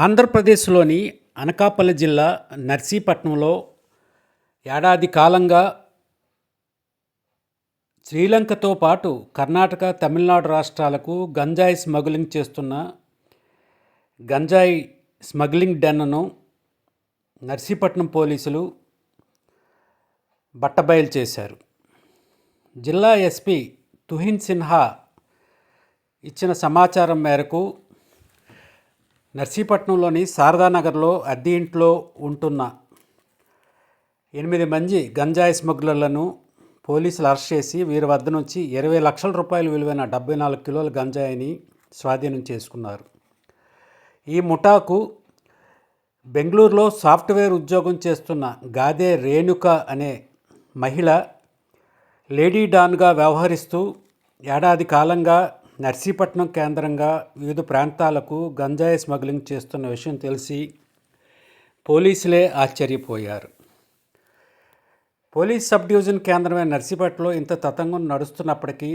ఆంధ్రప్రదేశ్లోని అనకాపల్లి జిల్లా నర్సీపట్నంలో ఏడాది కాలంగా శ్రీలంకతో పాటు కర్ణాటక తమిళనాడు రాష్ట్రాలకు గంజాయి స్మగ్లింగ్ చేస్తున్న గంజాయి స్మగ్లింగ్ డెన్ను నర్సీపట్నం పోలీసులు బట్టబయలు చేశారు. జిల్లా ఎస్పీ తుహిన్ సిన్హా ఇచ్చిన సమాచారం మేరకు నర్సీపట్నంలోని శారదానగర్లో అద్దె ఇంట్లో ఉంటున్న ఎనిమిది మంది గంజాయి స్మగ్లర్లను పోలీసులు అరెస్ట్ చేసి వీరి వద్ద నుంచి ఇరవై లక్షల రూపాయలు విలువైన డెబ్బై నాలుగు కిలోల గంజాయిని స్వాధీనం చేసుకున్నారు. ఈ ముఠాకు బెంగళూరులో సాఫ్ట్వేర్ ఉద్యోగం చేస్తున్న గాదే రేణుక అనే మహిళ లేడీ డాన్గా వ్యవహరిస్తూ ఏడాది కాలంగా నర్సీపట్నం కేంద్రంగా వివిధ ప్రాంతాలకు గంజాయి స్మగ్లింగ్ చేస్తున్న విషయం తెలిసి పోలీసులే ఆశ్చర్యపోయారు. పోలీస్ సబ్ డివిజన్ కేంద్రమైన నర్సీపట్నంలో ఇంత తతంగం నడుస్తున్నప్పటికీ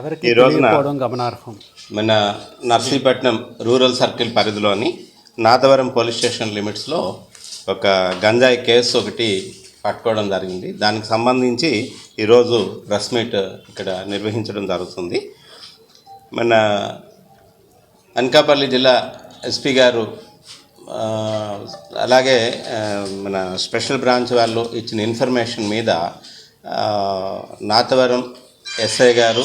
ఎవరికి తెలియకపోవడం గమనార్హం. మన నర్సీపట్నం రూరల్ సర్కిల్ పరిధిలోని నాదవరం పోలీస్ స్టేషన్ లిమిట్స్లో ఒక గంజాయి కేసు ఒకటి పట్టుకోవడం జరిగింది. దానికి సంబంధించి ఈరోజు ప్రెస్ మీట్ ఇక్కడ నిర్వహించడం జరుగుతుంది. మన అనకాపల్లి జిల్లా ఎస్పీ గారు అలాగే మన స్పెషల్ బ్రాంచ్ వాళ్ళు ఇచ్చిన ఇన్ఫర్మేషన్ మీద నాతవరం ఎస్ఐ గారు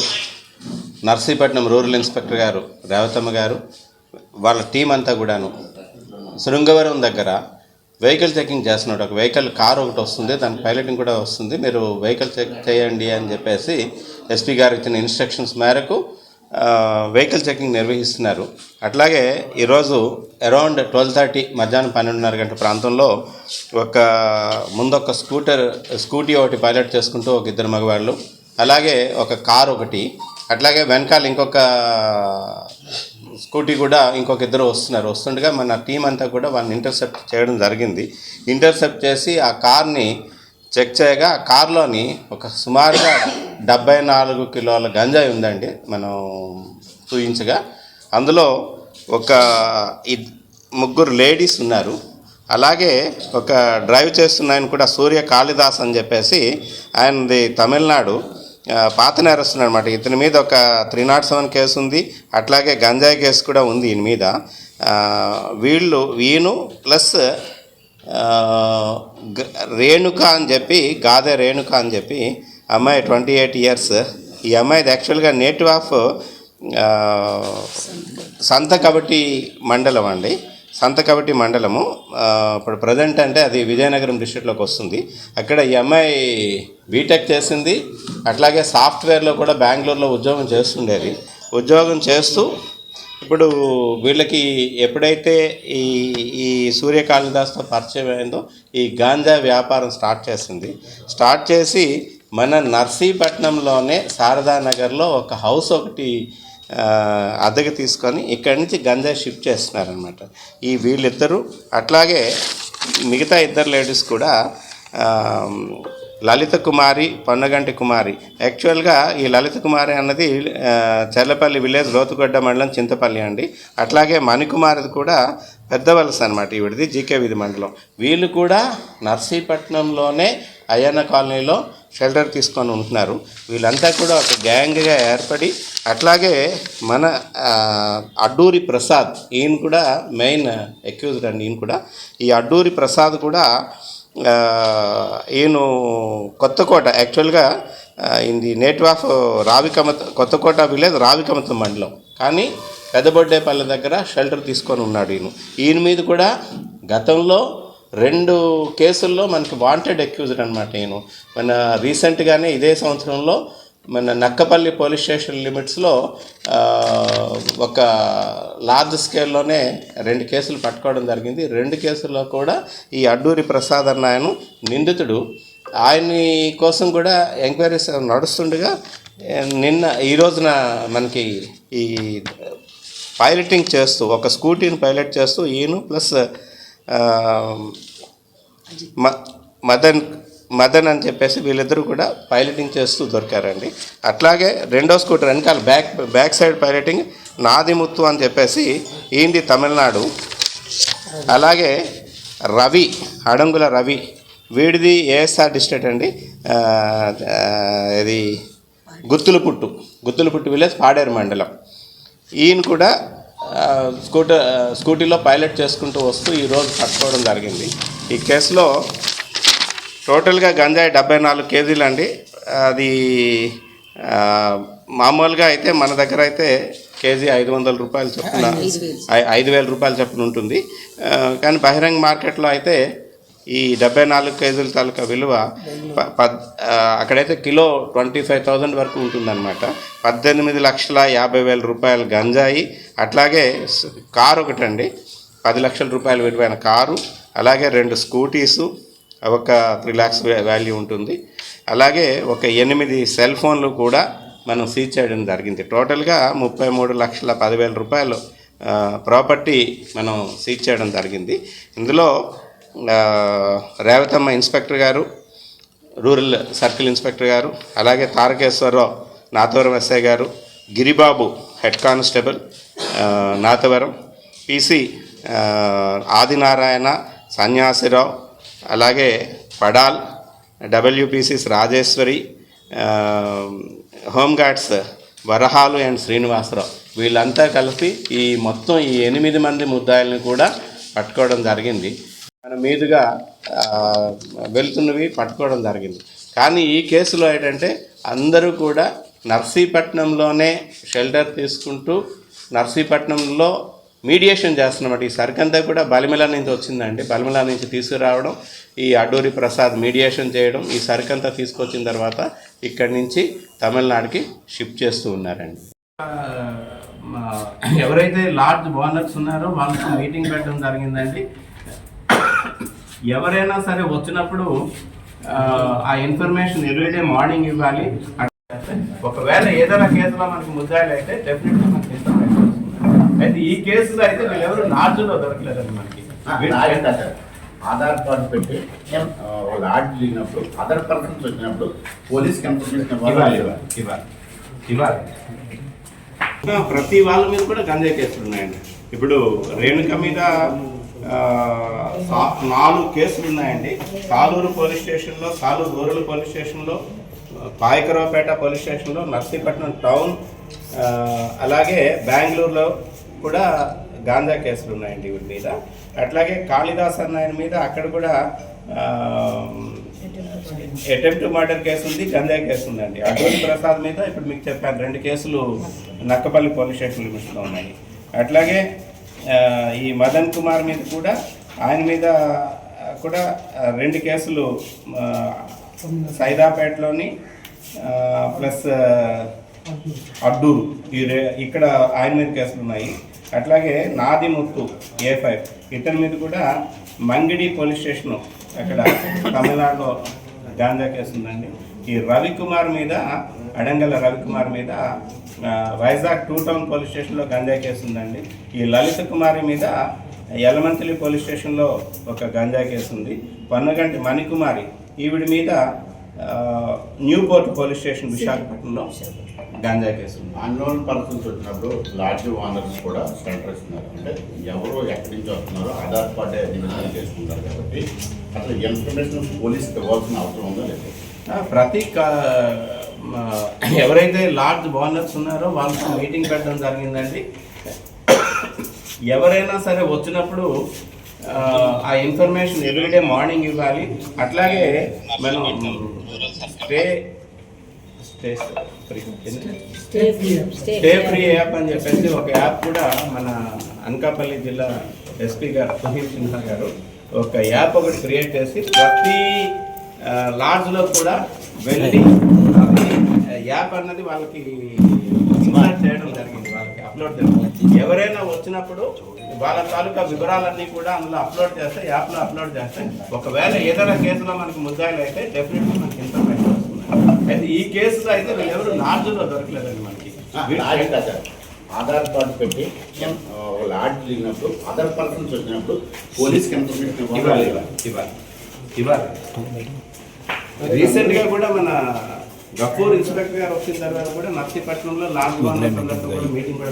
నర్సీపట్నం రూరల్ ఇన్స్పెక్టర్ గారు రేవతమ్మ గారు వాళ్ళ టీం అంతా కూడాను శృంగవరం దగ్గర వెహికల్ చెకింగ్ చేస్తున్నాడు. ఒక వెహికల్ కార్ ఒకటి వస్తుంది దాని పైలటింగ్ కూడా వస్తుంది. మీరు వెహికల్ చెక్ చేయండి అని చెప్పేసి ఎస్పీ గారు ఇచ్చిన ఇన్స్ట్రక్షన్స్ మేరకు వెహికల్ చెకింగ్ నిర్వహిస్తున్నారు. అట్లాగే ఈరోజు అరౌండ్ ట్వెల్వ్ థర్టీ మధ్యాహ్నం పన్నెండున్నర గంట ప్రాంతంలో ఒక ముందొక స్కూటర్ స్కూటీ ఒకటి పైలట్ చేసుకుంటూ ఒక ఇద్దరు మగవాళ్ళు అలాగే ఒక కార్ ఒకటి అట్లాగే వెనకాల ఇంకొక స్కూటీ కూడా ఇంకొక ఇద్దరు వస్తున్నారు. వస్తుండగా మన టీం అంతా కూడా వాళ్ళని ఇంటర్సెప్ట్ చేయడం జరిగింది. ఇంటర్సెప్ట్ చేసి ఆ కార్ని చెక్ చేయగా కారులోని కార్లోని ఒక సుమారుగా డెబ్బై నాలుగు కిలోల గంజాయి ఉందండి. మనం చూయించగా అందులో ఒక ముగ్గురు లేడీస్ ఉన్నారు. అలాగే ఒక డ్రైవ్ చేస్తున్న ఆయన కూడా సూర్య కాళిదాస్ అని చెప్పేసి ఆయనది తమిళనాడు పాత నేరస్తుడు అనమాట ఇతని మీద ఒక త్రీ నాట్ సెవెన్ కేసు ఉంది. అట్లాగే గంజాయి కేసు కూడా ఉంది ఈయన మీద. వీళ్ళు వీను ప్లస్ రేణుక అని చెప్పి గాదే రేణుక అని చెప్పి అమ్మాయి ట్వంటీ ఎయిట్ ఇయర్స్. ఈ అమ్మాయిది యాక్చువల్గా నేటివ్ ఆఫ్ సంత కబట్టి మండలం అండి. సంత కబట్టి మండలము. ఇప్పుడు ప్రజెంట్ అంటే అది విజయనగరం డిస్ట్రిక్ట్లోకి వస్తుంది. అక్కడ ఈ అమ్మాయి బీటెక్ చేసింది. అట్లాగే సాఫ్ట్వేర్లో కూడా బెంగళూరులో ఉద్యోగం చేస్తుండేది. ఉద్యోగం చేస్తూ ఇప్పుడు వీళ్ళకి ఎప్పుడైతే ఈ ఈ సూర్యకాళిదాస్తో పరిచయం అయిందో ఈ గాంజా వ్యాపారం స్టార్ట్ చేసింది. స్టార్ట్ చేసి మన నర్సీపట్నంలోనే శారదానగర్లో ఒక హౌస్ ఒకటి అద్దెకి తీసుకొని ఇక్కడి నుంచి గంజా షిఫ్ట్ చేస్తున్నారనమాట ఈ వీళ్ళిద్దరూ అట్లాగే మిగతా ఇద్దరు లేడీస్ కూడా లలిత కుమారి పొన్నగంటి కుమారి. యాక్చువల్గా ఈ లలిత కుమారి అన్నది చర్లపల్లి విలేజ్ లోతుగొడ్డ మండలం చింతపల్లి అండి. అట్లాగే మణికుమారిది కూడా పెద్ద వలస అనమాట ఈవిడిది జీకే విధి మండలం. వీళ్ళు కూడా నర్సీపట్నంలోనే అయ్యన్న కాలనీలో షెల్టర్ తీసుకొని ఉంటున్నారు. వీళ్ళంతా కూడా ఒక గ్యాంగ్గా ఏర్పడి అట్లాగే మన అడ్డూరి ప్రసాద్ ఈయన కూడా మెయిన్ అక్యూజ్డ్ అండి ఈయన కూడా. ఈ అడ్డూరి ప్రసాద్ కూడా ఈయన కొత్తకోట యాక్చువల్గా ఇది native of Ravikamatha Kothakota village Ravikamatham మండలం. కానీ పెద్దబొడ్డేపల్లి దగ్గర షెల్టర్ తీసుకొని ఉన్నాడు ఈయన. ఈయన మీద కూడా గతంలో రెండు కేసుల్లో మనకి వాంటెడ్ అక్యూజ్డ్ అనమాట ఈయన. మన రీసెంట్గానే ఇదే సంవత్సరంలో మన నక్కపల్లి పోలీస్ స్టేషన్ లిమిట్స్లో ఒక లార్జ్ స్కేల్లోనే రెండు కేసులు పట్టుకోవడం జరిగింది. రెండు కేసుల్లో కూడా ఈ అడ్డూరి ప్రసాద్ అన్న ఆయన నిందితుడు. ఆయన కోసం కూడా ఎంక్వైరీస్ నడుస్తుండగా నిన్న ఈ రోజున మనకి ఈ పైలటింగ్ చేస్తూ ఒక స్కూటీని పైలట్ చేస్తూ ఈయన ప్లస్ మ మదన్ మదన్ అని చెప్పేసి వీళ్ళిద్దరూ కూడా పైలటింగ్ చేస్తూ దొరికారండి. అట్లాగే రెండో స్కూటర్ వెనకాల back back side piloting Nadimuthu అని చెప్పేసి ఈంది తమిళనాడు. అలాగే రవి అడంగుల రవి వీడిది ఏఎస్ఆర్ డిస్ట్రిక్ట్ అండి. ఇది గుత్తులపుట్టు గుత్తులపుట్టు విలేజ్ పాడేరు మండలం. ఈయన కూడా స్కూటర్ స్కూటీలో పైలట్ చేసుకుంటూ వస్తూ ఈరోజు పట్టుకోవడం జరిగింది. ఈ కేసులో టోటల్గా గంజాయి డెబ్బై నాలుగు కేజీలు అండి. అది మామూలుగా అయితే మన దగ్గర అయితే కేజీ ఐదు వందల రూపాయలు చొప్పున ఐదు వేల రూపాయలు చొప్పున ఉంటుంది. కానీ బహిరంగ మార్కెట్లో అయితే ఈ డెబ్బై నాలుగు కేజీల తాలూకా విలువ అక్కడైతే కిలో ట్వంటీ ఫైవ్ థౌజండ్ వరకు ఉంటుందన్నమాట. పద్దెనిమిది లక్షల యాభై వేల రూపాయల గంజాయి అట్లాగే కారు ఒకటండి. పది లక్షల రూపాయల విలువైన కారు అలాగే రెండు స్కూటీసు ఒక త్రీ ల్యాక్స్ వాల్యూ ఉంటుంది. అలాగే ఒక ఎనిమిది సెల్ ఫోన్లు కూడా మనం సీజ్ చేయడం జరిగింది. టోటల్గా ముప్పై మూడు లక్షల పదివేల రూపాయలు ప్రాపర్టీ మనం సీజ్ చేయడం జరిగింది. ఇందులో రేవతమ్మ ఇన్స్పెక్టర్ గారు రూరల్ సర్కిల్ ఇన్స్పెక్టర్ గారు అలాగే తారకేశ్వరరావు నాతవరం ఎస్ఐ గారు Giribabu head constable Nathavaram PC Adinarayana Sanyasirao అలాగే పడాల్ డబ్ల్యూపీసీస్ రాజేశ్వరి హోంగార్డ్స్ వరహాలు అండ్ శ్రీనివాసరావు. వీళ్ళంతా కలిపి ఈ మొత్తం ఈ ఎనిమిది మంది ముద్దాయిల్ని కూడా పట్టుకోవడం జరిగింది. మన మీదుగా వెళ్తున్నవి పట్టుకోవడం జరిగింది. కానీ ఈ కేసులో ఏంటంటే అందరూ కూడా నర్సీపట్నంలోనే షెల్టర్ తీసుకుంటూ నర్సీపట్నంలో మీడియేషన్ చేస్తున్నమాట. ఈ సరికంతా కూడా బలిమిల నుంచి వచ్చిందండి. బలిమిల నుంచి తీసుకురావడం ఈ అడూరి ప్రసాద్ మీడియేషన్ చేయడం ఈ సరికంతా తీసుకొచ్చిన తర్వాత ఇక్కడి నుంచి తమిళనాడుకి షిఫ్ట్ చేస్తూ ఉన్నారండి. మా ఎవరైతే లార్జ్ ఓనర్స్ ఉన్నారో వాళ్ళతో మీటింగ్ పెట్టడం జరిగిందండి. ఎవరైనా సరే వచ్చినప్పుడు ఆ, ఇన్ఫర్మేషన్ ఎవ్రీడే మార్నింగ్ ఇవ్వాలి. ఒకవేళ ఏదైనా కేసులో మనకి ముద్దాయిలు అయితే డెఫినెట్గా మనకి అయితే ఈ కేసులో అయితే వీళ్ళెవరు లార్జ్లో దొరకలేదండి మనకి. ఆధార్ కార్డు పెట్టి ఆ, ఒక లాడ్జ్ దిగినప్పుడు అదర్ పర్సన్స్ వచ్చినప్పుడు పోలీస్కి ఇన్ఫర్మేషన్ ఇవ్వాలి ఇవ్వాలి ఇవ్వాలి ప్రతి వాళ్ళ మీద కూడా గంజాయి కేసులు ఉన్నాయండి. ఇప్పుడు రేణుక మీద నాలుగు కేసులు ఉన్నాయండి. సాలూరు పోలీస్ స్టేషన్లో సాలూరు రూరల్ పోలీస్ స్టేషన్లో పాయకరావుపేట పోలీస్ స్టేషన్లో నర్సీపట్నం టౌన్ అలాగే బెంగళూరులో కూడా గాంజా కేసులు ఉన్నాయండి వీటి మీద. అట్లాగే కాళిదాస్ అన్న ఆయన మీద అక్కడ కూడా అటెంప్ట్ మర్డర్ కేసు ఉంది గంజాయి కేసు ఉందండి. అటువంటి ప్రసాద్ మీద ఇప్పుడు మీకు చెప్పాను రెండు కేసులు నక్కపల్లి పోలీస్ స్టేషన్ లిమిట్స్లో ఉన్నాయి. అట్లాగే ఈ మదన్ కుమార్ మీద కూడా ఆయన మీద కూడా రెండు కేసులు సైదాపేటలోని ప్లస్ అడ్డూరు. ఈ రే ఇక్కడ ఆయన మీద కేసులు ఉన్నాయి. అట్లాగే నాది ముత్తు ఏ ఫైవ్. ఇతని మీద కూడా మంగిడి పోలీస్ స్టేషన్ అక్కడ తమిళనాడులో గాంజా కేసు ఉందండి. ఈ రవికుమార్ మీద అడంగల రవికుమార్ మీద వైజాగ్ టూ టౌన్ పోలీస్ స్టేషన్లో గంజా కేసు ఉందండి. ఈ లలిత కుమారి మీద యలమంతలి పోలీస్ స్టేషన్లో ఒక గంజా కేసు ఉంది. పన్నగంటి మణికుమారి ఈవిడ మీద ఆ, న్యూపోర్ట్ పోలీస్ స్టేషన్ విశాఖపట్నంలో గంజా కేసు ఉంది. అన్నోన్ పర్సన్స్ వచ్చినప్పుడు లాడ్జ్ ఓనర్స్ కూడా సెంటర్ ఇస్తున్నారు. అంటే ఎవరు ఎక్కడి నుంచి వస్తున్నారో ఆధార్ కార్డే నిబంధన చేసుకుంటారు కాబట్టి అసలు ఇన్ఫర్మేషన్ పోలీస్కి ఇవ్వాల్సిన అవసరం ఉందా లేదు. ప్రతి ఎవరైతే లార్జ్ ఓనర్స్ ఉన్నారో వాళ్ళతో మీటింగ్ పెట్టడం జరిగిందండి. ఎవరైనా సరే వచ్చినప్పుడు ఆ, ఆ ఇన్ఫర్మేషన్ ఎవ్రీడే మార్నింగ్ ఇవ్వాలి. అట్లాగే మనం stay stay free. Stay free app. అని చెప్పేసి ఒక యాప్ కూడా మన అనకాపల్లి జిల్లా ఎస్పీ గారు సునీల్ సిన్హా గారు ఒక యాప్ ఒకటి క్రియేట్ చేసి ప్రతి లాడ్జ్లో కూడా వెళ్ళి యాప్ అన్నది వాళ్ళకి ఇన్స్టాల్ చేయడం జరిగింది. వాళ్ళకి అప్లోడ్ చేయడం ఎవరైనా వచ్చినప్పుడు వాళ్ళ తాలూకా వివరాలన్నీ కూడా అందులో అప్లోడ్ చేస్తే యాప్లో అప్లోడ్ చేస్తే ఒకవేళ ఏదైనా కేసులో మనకి ముద్దాయిలు అయితే డెఫినెట్గా మనకి ఇన్ఫర్మేషన్ అయితే ఈ కేసులో అయితే వీళ్ళెవరు లాడ్జ్లో దొరకలేదండి మనకి. లాడ్జ్ కాదు సార్. ఆధార్ కార్డు పెట్టి లాడ్జ్ దిగినప్పుడు అదర్ పర్సన్స్ వచ్చినప్పుడు పోలీస్కి ఇన్ఫర్మేషన్ ఇవ్వాలి? ఇవ్వాలి ఇవ్వాలి ఇవ్వాలి. రీసెంట్గా కూడా మన గఫూర్ ఇన్స్పెక్టర్ గారు వచ్చిన తర్వాత కూడా నర్సీపట్నంలో లాస్ట్ వన్ కూడా మీటింగ్ కూడా